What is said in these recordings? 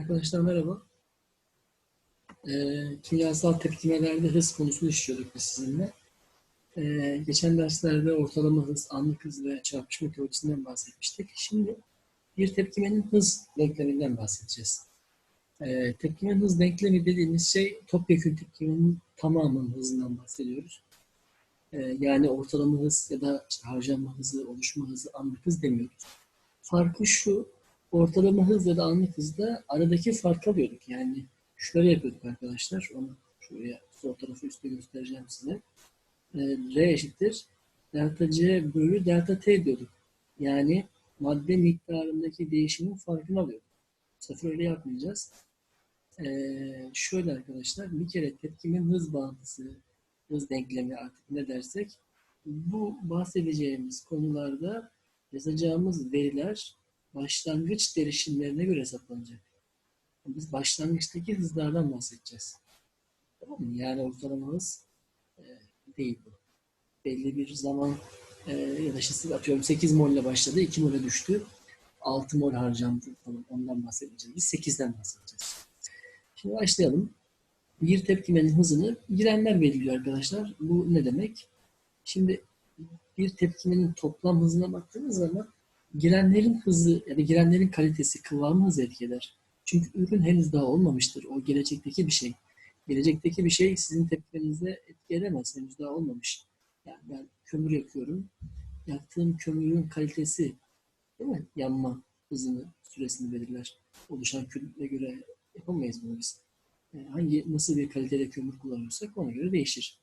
Arkadaşlar merhaba. Ee, kimyasal tepkimelerde hız konusunu işliyorduk biz sizinle. Ee, geçen derslerde ortalama hız, anlık hız ve çarpışma teorisinden bahsetmiştik. Şimdi bir tepkimenin hız denkleminden bahsedeceğiz. Ee, tepkimenin hız denklemi dediğimiz şey topyekün tepkimenin tamamının hızından bahsediyoruz. Ee, yani ortalama hız ya da işte harcanma hızı, oluşma hızı, anlık hız demiyoruz. Farkı şu, ortalama hız ya da anlık hızda aradaki farkı alıyorduk. Yani şöyle yapıyorduk arkadaşlar. Onu şuraya sol tarafı üstte göstereceğim size. Ee, R eşittir. Delta C bölü delta T diyorduk. Yani madde miktarındaki değişimin farkını alıyorduk. Sefer öyle yapmayacağız. Ee, şöyle arkadaşlar bir kere tepkimin hız bağıntısı, hız denklemi artık ne dersek bu bahsedeceğimiz konularda yazacağımız veriler başlangıç derişimlerine göre hesaplanacak. Biz başlangıçtaki hızlardan bahsedeceğiz. Tamam mı? Yani ortalama hız e, değil bu. Belli bir zaman e, ya da işte atıyorum 8 mol ile başladı, 2 mole düştü. 6 mol harcandı falan ondan bahsedeceğiz. Biz 8'den bahsedeceğiz. Şimdi başlayalım. Bir tepkimenin hızını girenler belirliyor arkadaşlar. Bu ne demek? Şimdi bir tepkimenin toplam hızına baktığınız zaman girenlerin hızı ya da girenlerin kalitesi, kıvamı hızı etki eder. Çünkü ürün henüz daha olmamıştır. O gelecekteki bir şey. Gelecekteki bir şey sizin tepkimenizde etki edemez. Henüz daha olmamış. Yani ben kömür yakıyorum. Yaktığım kömürün kalitesi değil mi? Yanma hızını, süresini belirler. Oluşan kütle göre yapamayız bunu biz. Yani hangi, nasıl bir kalitede kömür kullanıyorsak ona göre değişir.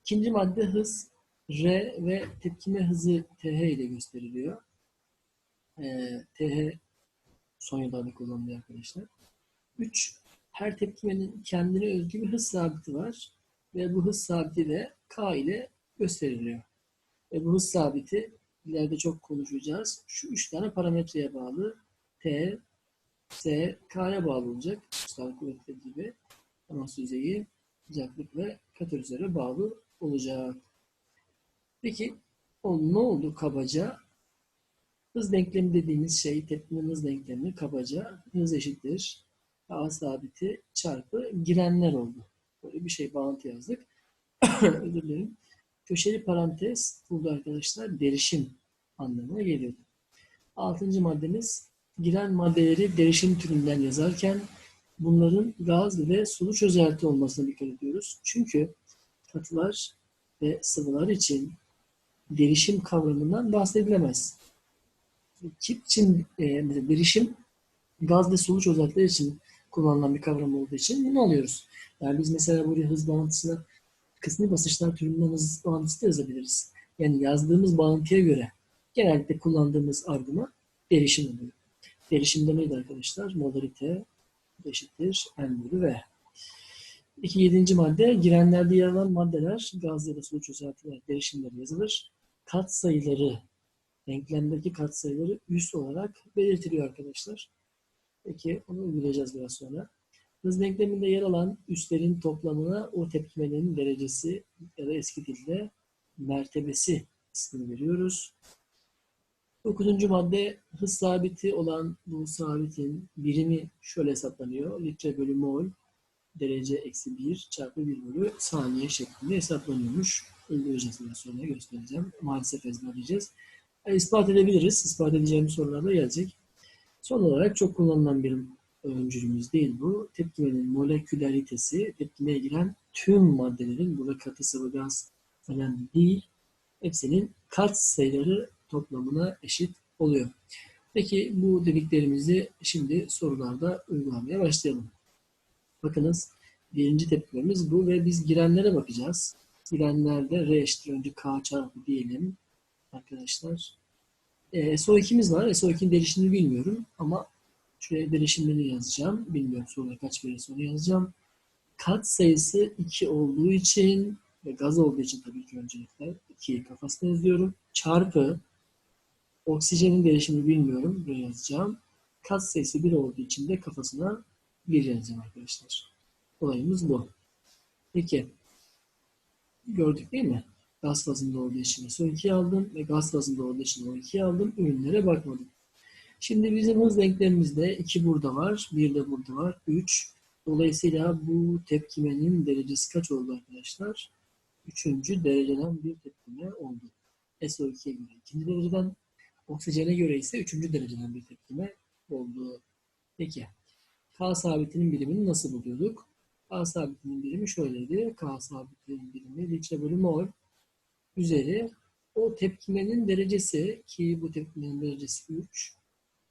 İkinci madde hız. R ve tepkime hızı TH ile gösteriliyor. Ee, TH son yıllarda kullanılıyor arkadaşlar. 3. Her tepkimenin kendine özgü bir hız sabiti var. Ve bu hız sabiti de K ile gösteriliyor. Ve bu hız sabiti ileride çok konuşacağız. Şu üç tane parametreye bağlı. T, S, K'ya bağlı olacak. Ulusal kuvvetleri gibi. Temas yüzeyi, sıcaklık ve katalizöre bağlı olacak. Peki o ne oldu kabaca? Hız denklemi dediğimiz şey, tepkimin hız denklemi kabaca hız eşittir. A sabiti çarpı girenler oldu. Böyle bir şey bağıntı yazdık. Özür dilerim. Köşeli parantez burada arkadaşlar derişim anlamına geliyordu. Altıncı maddemiz giren maddeleri derişim türünden yazarken bunların gaz ve sulu çözelti olmasına dikkat ediyoruz. Çünkü katılar ve sıvılar için derişim kavramından bahsedilemez. Kip için e, derişim gaz ve sulu çözeltiler için kullanılan bir kavram olduğu için bunu alıyoruz. Yani biz mesela buraya hız bağıntısına kısmi basınçlar türünden hız bağıntısı da yazabiliriz. Yani yazdığımız bağıntıya göre genellikle kullandığımız argüman derişim oluyor. Derişimde neydi arkadaşlar? Molarite eşittir N bölü V. İki yedinci madde girenlerde yer alan maddeler gaz ya da sulu çözeltiler derişimleri yazılır. Kat sayıları denklemdeki kat sayıları üst olarak belirtiliyor arkadaşlar. Peki onu uygulayacağız biraz sonra. Hız denkleminde yer alan üslerin toplamına o tepkimenin derecesi ya da eski dilde mertebesi ismini veriyoruz. Dokuzuncu madde hız sabiti olan bu sabitin birimi şöyle hesaplanıyor. Litre bölü mol derece eksi 1 çarpı 1 bölü saniye şeklinde hesaplanıyormuş. Biraz sonra göstereceğim. Maalesef ezberleyeceğiz. Yani ispat edebiliriz. İspat edeceğimiz sorular da gelecek. Son olarak çok kullanılan bir öncülümüz değil bu. Tepkimenin molekülaritesi, tepkimeye giren tüm maddelerin, burada katı sıvı gaz falan değil, hepsinin kat sayıları toplamına eşit oluyor. Peki bu dediklerimizi şimdi sorularda uygulamaya başlayalım. Bakınız birinci tepkimemiz bu ve biz girenlere bakacağız. Girenlerde R eşittir önce K çarpı diyelim arkadaşlar. E, SO2'miz var. SO2'nin derişimini bilmiyorum ama şuraya derişimlerini yazacağım. Bilmiyorum soruda kaç veri sonra yazacağım. Kat sayısı 2 olduğu için ve gaz olduğu için tabii ki öncelikle 2'yi kafasına yazıyorum. Çarpı oksijenin derişimini bilmiyorum. Buraya yazacağım. Kat sayısı 1 olduğu için de kafasına 1 yazacağım arkadaşlar. Olayımız bu. Peki. Gördük değil mi? Gaz fazında olduğu için SO2 aldım ve gaz fazında olduğu için O2 aldım. Ürünlere bakmadım. Şimdi bizim hız denklemimizde 2 burada var, 1 de burada var, 3. Dolayısıyla bu tepkimenin derecesi kaç oldu arkadaşlar? Üçüncü dereceden bir tepkime oldu. SO2'ye göre ikinci dereceden, oksijene göre ise üçüncü dereceden bir tepkime oldu. Peki, K sabitinin birimini nasıl buluyorduk? K sabitinin birimi şöyleydi. K sabitinin birimi litre bölü mol üzeri o tepkimenin derecesi ki bu tepkimenin derecesi 3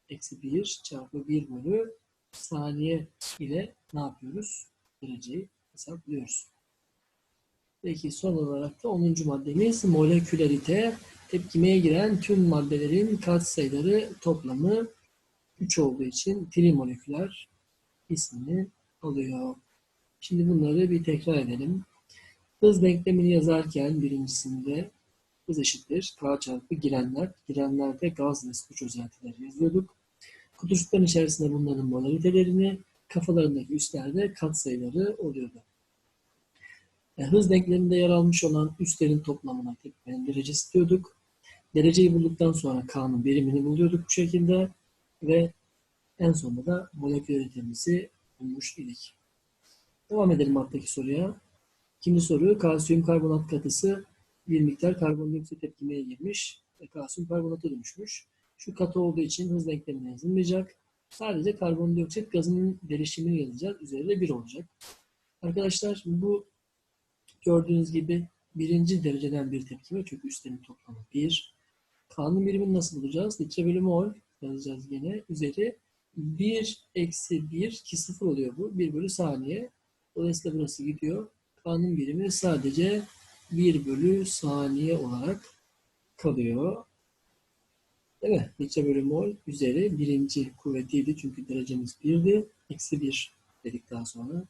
eksi 1 çarpı 1 bölü saniye ile ne yapıyoruz? Dereceyi hesaplıyoruz. Peki son olarak da 10. maddemiz molekülerite. Tepkimeye giren tüm maddelerin katsayıları toplamı 3 olduğu için trimoleküler ismini alıyor. Şimdi bunları bir tekrar edelim. Hız denklemini yazarken birincisinde hız eşittir. K çarpı girenler. Girenlerde gaz ve su çözeltileri yazıyorduk. Kutucukların içerisinde bunların molaritelerini, kafalarındaki üstlerde katsayıları oluyordu. E, hız denkleminde yer almış olan üstlerin toplamına tepkimenin derecesi diyorduk. Dereceyi bulduktan sonra K'nın birimini buluyorduk bu şekilde ve en sonunda da molekülaritemizi bulmuş idik. Devam edelim alttaki soruya. İkinci soru kalsiyum karbonat katısı bir miktar karbondioksit tepkimeye girmiş ve kalsiyum karbonata dönüşmüş. Şu katı olduğu için hız denklemine yazılmayacak. Sadece karbondioksit gazının derişimini yazacağız. Üzeri de 1 olacak. Arkadaşlar bu gördüğünüz gibi birinci dereceden bir tepkime çünkü üstlerin toplamı 1. K'nın birimini nasıl bulacağız? Litre bölü mol yazacağız gene. Üzeri 1 eksi 1 ki 0 oluyor bu. 1 bölü saniye. Dolayısıyla burası gidiyor. K'nın birimi sadece 1 bölü saniye olarak kalıyor. Değil mi? Litre bölü mol üzeri birinci kuvvetiydi çünkü derecemiz 1'di. Eksi 1 dedik daha sonra.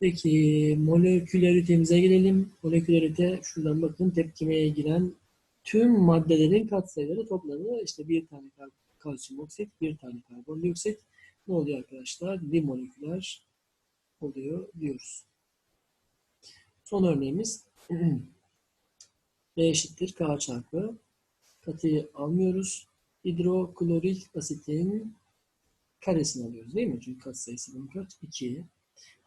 Peki molekülaritemize gelelim. Molekülarite şuradan bakın tepkimeye giren tüm maddelerin katsayıları toplamı işte bir tane kalsiyum oksit, bir tane karbondioksit. Ne oluyor arkadaşlar? Dimoleküler oluyor diyoruz. Son örneğimiz B eşittir K çarpı katıyı almıyoruz. Hidroklorik asitin karesini alıyoruz değil mi? Çünkü kat sayısı bunun kaç? 2.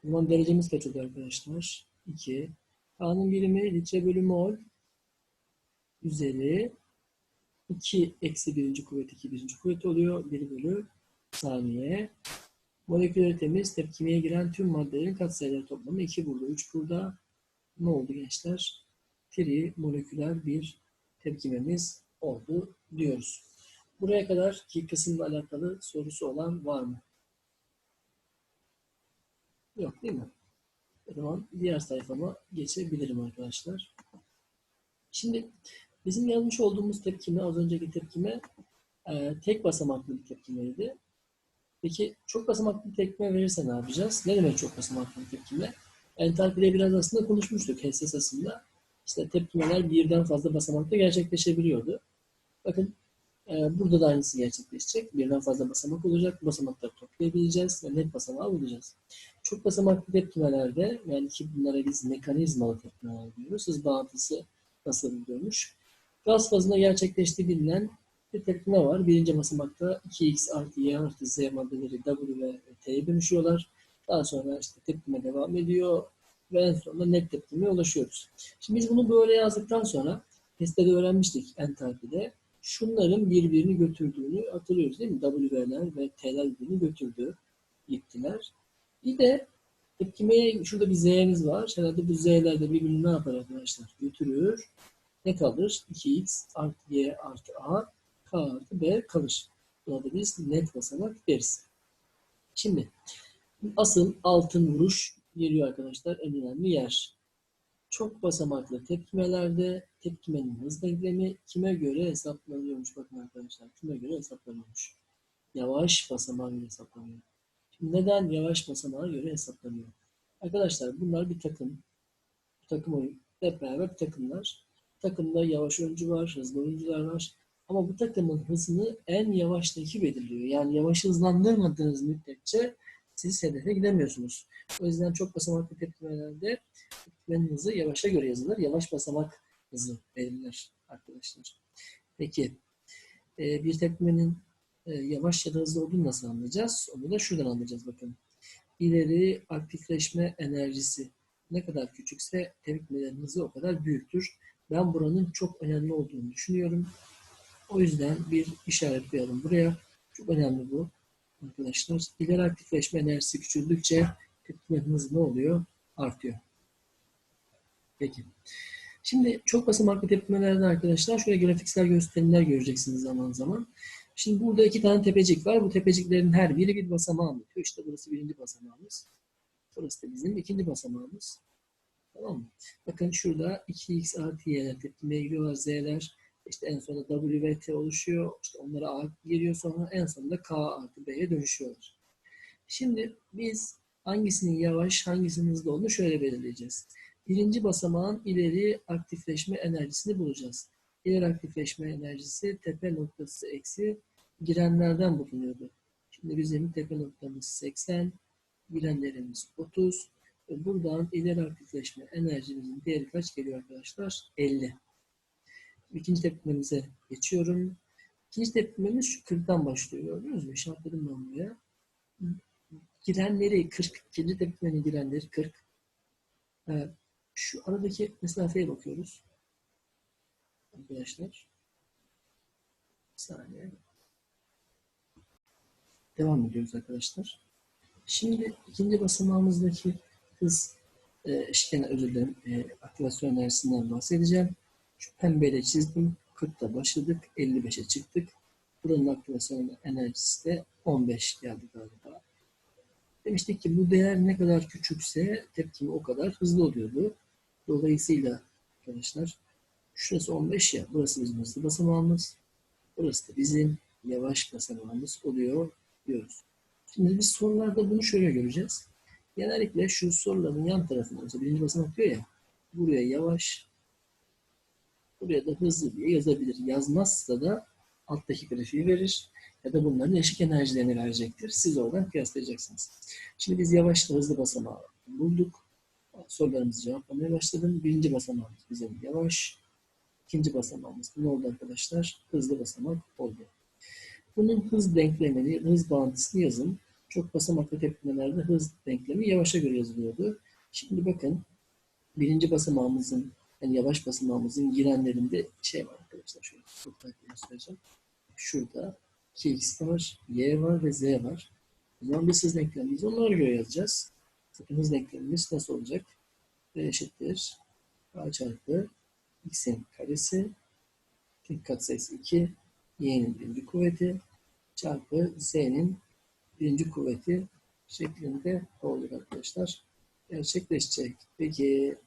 O zaman derecemiz kaç oluyor arkadaşlar? 2. K'nın birimi litre bölü mol üzeri 2 eksi birinci kuvvet 2 birinci kuvvet oluyor. 1 bölü saniye. Molekülaritemiz tepkimeye giren tüm maddelerin katsayıları toplamı 2 burada 3 burada. Ne oldu gençler? Tri moleküler bir tepkimemiz oldu diyoruz. Buraya kadar ki kısımla alakalı sorusu olan var mı? Yok değil mi? O zaman diğer sayfama geçebilirim arkadaşlar. Şimdi bizim yazmış olduğumuz tepkime, az önceki tepkime e, tek basamaklı bir tepkimeydi. Peki çok basamaklı tepkime verirse ne yapacağız? Ne demek çok basamaklı tepkime? Entalpide biraz aslında konuşmuştuk HES esasında. İşte tepkimeler birden fazla basamakta gerçekleşebiliyordu. Bakın e, burada da aynısı gerçekleşecek. Birden fazla basamak olacak. Bu basamakları toplayabileceğiz ve net basamağı bulacağız. Çok basamaklı tepkimelerde yani ki bunlara biz mekanizmalı tepkimeler diyoruz. Hız bağıntısı nasıl buluyormuş? Gaz fazında gerçekleştiği bilinen bir tepkime var. Birinci basamakta 2x artı y artı z maddeleri W ve T'ye dönüşüyorlar. Daha sonra işte tepkime devam ediyor ve en sonunda net tepkimeye ulaşıyoruz. Şimdi biz bunu böyle yazdıktan sonra testte de öğrenmiştik entalpide. Şunların birbirini götürdüğünü hatırlıyoruz değil mi? W'ler ve T'ler birbirini götürdü. Gittiler. Bir de tepkimeye şurada bir Z'miz var. Herhalde bu Z'ler de birbirini ne yapar arkadaşlar? Götürür. Ne kalır? 2x artı y artı a k artı b kalır. Buna da biz net basamak deriz. Şimdi asıl altın vuruş geliyor arkadaşlar en önemli yer. Çok basamaklı tepkimelerde tepkimenin hız denklemi kime göre hesaplanıyormuş bakın arkadaşlar. Kime göre hesaplanıyormuş. Yavaş basamağa göre hesaplanıyor. Şimdi neden yavaş basamağa göre hesaplanıyor? Arkadaşlar bunlar bir takım. Bir takım oyun. Hep beraber takımlar. Takımda yavaş oyuncu var, hızlı oyuncular var. Ama bu takımın hızını en yavaştaki belirliyor. Yani yavaş hızlandırmadığınız müddetçe siz hedefe gidemiyorsunuz. O yüzden çok basamaklı tepkimelerde tepkimenin hızı yavaşa göre yazılır. Yavaş basamak hızı belirler arkadaşlar. Peki bir tepkimenin e, yavaş ya da hızlı olduğunu nasıl anlayacağız? Onu da şuradan anlayacağız bakın. İleri aktifleşme enerjisi ne kadar küçükse tepkimelerin hızı o kadar büyüktür. Ben buranın çok önemli olduğunu düşünüyorum. O yüzden bir işaret koyalım buraya. Çok önemli bu arkadaşlar. İleri aktifleşme enerjisi küçüldükçe hızı ne oluyor? Artıyor. Peki. Şimdi çok basamaklı tepkimelerde arkadaşlar şöyle grafiksel gösterimler göreceksiniz zaman zaman. Şimdi burada iki tane tepecik var. Bu tepeciklerin her biri bir basamağı anlatıyor. İşte burası birinci basamağımız. Burası da bizim ikinci basamağımız. Tamam mı? Bakın şurada 2x artı y'ler tepkimeye giriyorlar. Z'ler işte en sonunda W ve T oluşuyor. İşte onlara A geliyor sonra en sonunda K artı B'ye dönüşüyorlar. Şimdi biz hangisinin yavaş, hangisinin hızlı olduğunu şöyle belirleyeceğiz. Birinci basamağın ileri aktifleşme enerjisini bulacağız. İleri aktifleşme enerjisi tepe noktası eksi girenlerden bulunuyordu. Şimdi bizim tepe noktamız 80, girenlerimiz 30. Ve buradan ileri aktifleşme enerjimizin değeri kaç geliyor arkadaşlar? 50. İkinci tepkimemize geçiyorum. İkinci tepkimemiz şu 40'tan başlıyor. Gördünüz mü? İşaretledim ben buraya. Girenleri 40. İkinci tepkimenin girenleri 40. Evet. Şu aradaki mesafeye bakıyoruz. Arkadaşlar. Bir saniye. Devam ediyoruz arkadaşlar. Şimdi ikinci basamağımızdaki hız e, eşken özür dilerim e, aktivasyon enerjisinden bahsedeceğim. Şu pembeyle çizdim. 40'ta başladık. 55'e çıktık. Buranın aktivasyon enerjisi de 15 geldi galiba. Demiştik ki bu değer ne kadar küçükse tepkimi o kadar hızlı oluyordu. Dolayısıyla arkadaşlar şurası 15 ya burası bizim hızlı basamağımız. Burası da bizim yavaş basamağımız oluyor diyoruz. Şimdi biz sorularda bunu şöyle göreceğiz. Genellikle şu soruların yan tarafında mesela birinci basamak diyor ya buraya yavaş buraya da hızlı diye yazabilir. Yazmazsa da alttaki grafiği verir ya da bunların eşik enerjilerini verecektir. Siz oradan kıyaslayacaksınız. Şimdi biz yavaşla hızlı basamağı bulduk. Sorularımızı cevaplamaya başladım. Birinci basamağımız bizim yavaş. İkinci basamağımız ne oldu arkadaşlar? Hızlı basamak oldu. Bunun hız denklemini, hız bağıntısını yazın. Çok basamaklı tepkimelerde hız denklemi yavaşa göre yazılıyordu. Şimdi bakın birinci basamağımızın yani yavaş basamağımızın girenlerinde şey var arkadaşlar. Şöyle farklı göstereceğim. Şurada 2x var, y var ve z var. O zaman biz hız denklemimizi onlara göre yazacağız. Bakın hız denklemimiz nasıl olacak? V eşittir. A çarpı x'in karesi. Tek katsayısı 2. Y'nin birinci kuvveti çarpı z'nin birinci kuvveti şeklinde olur arkadaşlar. Gerçekleşecek. Peki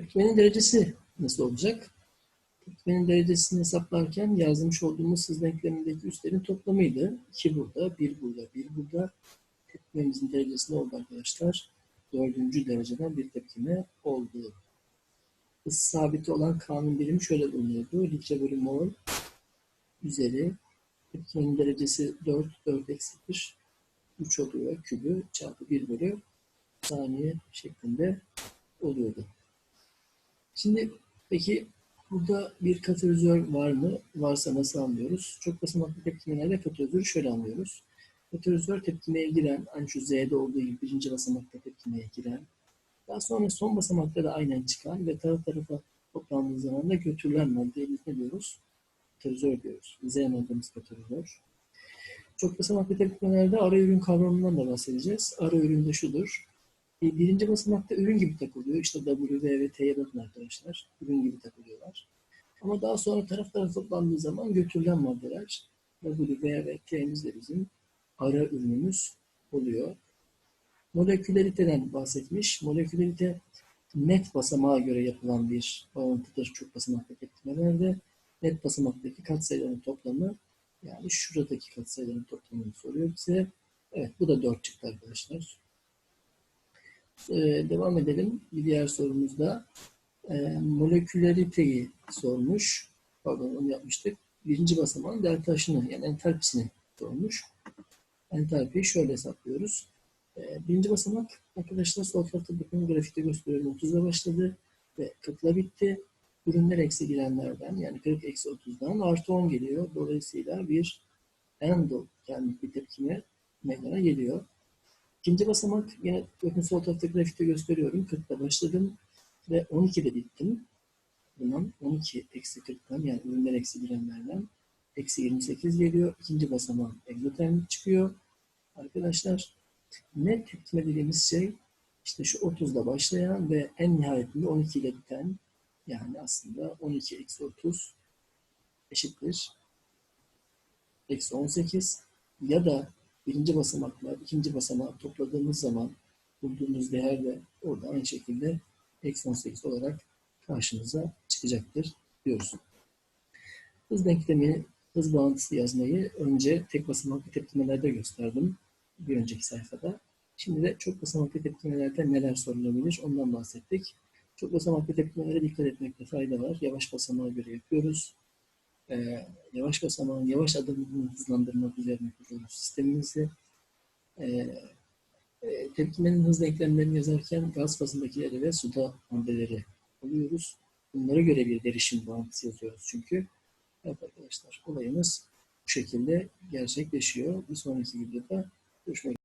tepkimenin derecesi nasıl olacak? Tepkimenin derecesini hesaplarken yazmış olduğumuz hız denklemindeki üslerin toplamıydı. 2 burada, 1 burada, 1 burada. Tepkimemizin derecesi ne oldu arkadaşlar? Dördüncü dereceden bir tepkime oldu. Hız sabiti olan K'nın birimi şöyle bulunuyordu. Litre bölü mol üzeri tepkimenin derecesi 4, 4 eksi 1, 3 oluyor kübü çarpı 1 bölü saniye şeklinde oluyordu. Şimdi peki burada bir katalizör var mı? Varsa nasıl anlıyoruz? Çok basamaklı tepkimelerde katalizörü şöyle anlıyoruz. Katalizör tepkimeye giren, hani şu Z'de olduğu gibi birinci basamakta tepkimeye giren, daha sonra son basamakta da aynen çıkan ve taraf tarafa toplandığı zaman da götürülen maddeye biz ne diyoruz? Katalizör diyoruz. Z maddemiz katalizör. Çok basamaklı tepkimelerde ara ürün kavramından da bahsedeceğiz. Ara ürün de şudur. E, birinci basamakta ürün gibi takılıyor. İşte W, V bakın arkadaşlar. Ürün gibi takılıyorlar. Ama daha sonra taraf tarafa toplandığı zaman götürülen maddeler W, de bizim ara ürünümüz oluyor. Moleküleriteden bahsetmiş. Molekülerite net basamağa göre yapılan bir bağıntıdır çok basamaklı tepkimelerde. Net basamaktaki katsayıların toplamı yani şuradaki katsayıların toplamını soruyor bize. Evet bu da 4 çıktı arkadaşlar. Ee, devam edelim. Bir diğer sorumuzda e, moleküleriteyi sormuş. Pardon onu yapmıştık. Birinci basamağın delta taşını yani entalpisini sormuş. Entalpiyi şöyle hesaplıyoruz. Ee, birinci basamak arkadaşlar sol tarafta bakın grafikte gösteriyorum 30'da başladı ve 40'la bitti. ürünler eksi girenlerden yani 40 eksi 30'dan artı 10 geliyor. Dolayısıyla bir endotermik bir tepkime meydana geliyor. İkinci basamak yine bakın sol tarafta grafikte gösteriyorum. 40'ta başladım ve 12'de bittim. Bundan 12 eksi 40'tan yani ürünler eksi girenlerden eksi 28 geliyor. İkinci basamak egzotermik çıkıyor. Arkadaşlar net tepkime dediğimiz şey işte şu 30'da başlayan ve en nihayetinde 12 ile biten yani aslında 12 eksi 30 eşittir eksi 18 ya da birinci basamakla ikinci basamağı topladığımız zaman bulduğumuz değer de orada aynı şekilde eksi 18 olarak karşımıza çıkacaktır diyoruz. Hız denklemi, hız bağıntısı yazmayı önce tek basamaklı tepkimelerde gösterdim bir önceki sayfada. Şimdi de çok basamaklı tepkimelerde neler sorulabilir ondan bahsettik. Çok basamaklı tepkimelere dikkat etmekte fayda var. Yavaş basamağa göre yapıyoruz. Ee, yavaş basamağın yavaş adımını hızlandırmak üzerine kuruyoruz sistemimizi. Ee, e, tepkimenin hız denklemlerini yazarken gaz fazındakileri ve suda maddeleri alıyoruz. Bunlara göre bir derişim bağıntısı yazıyoruz çünkü. Evet arkadaşlar olayımız bu şekilde gerçekleşiyor. Bir sonraki videoda görüşmek üzere.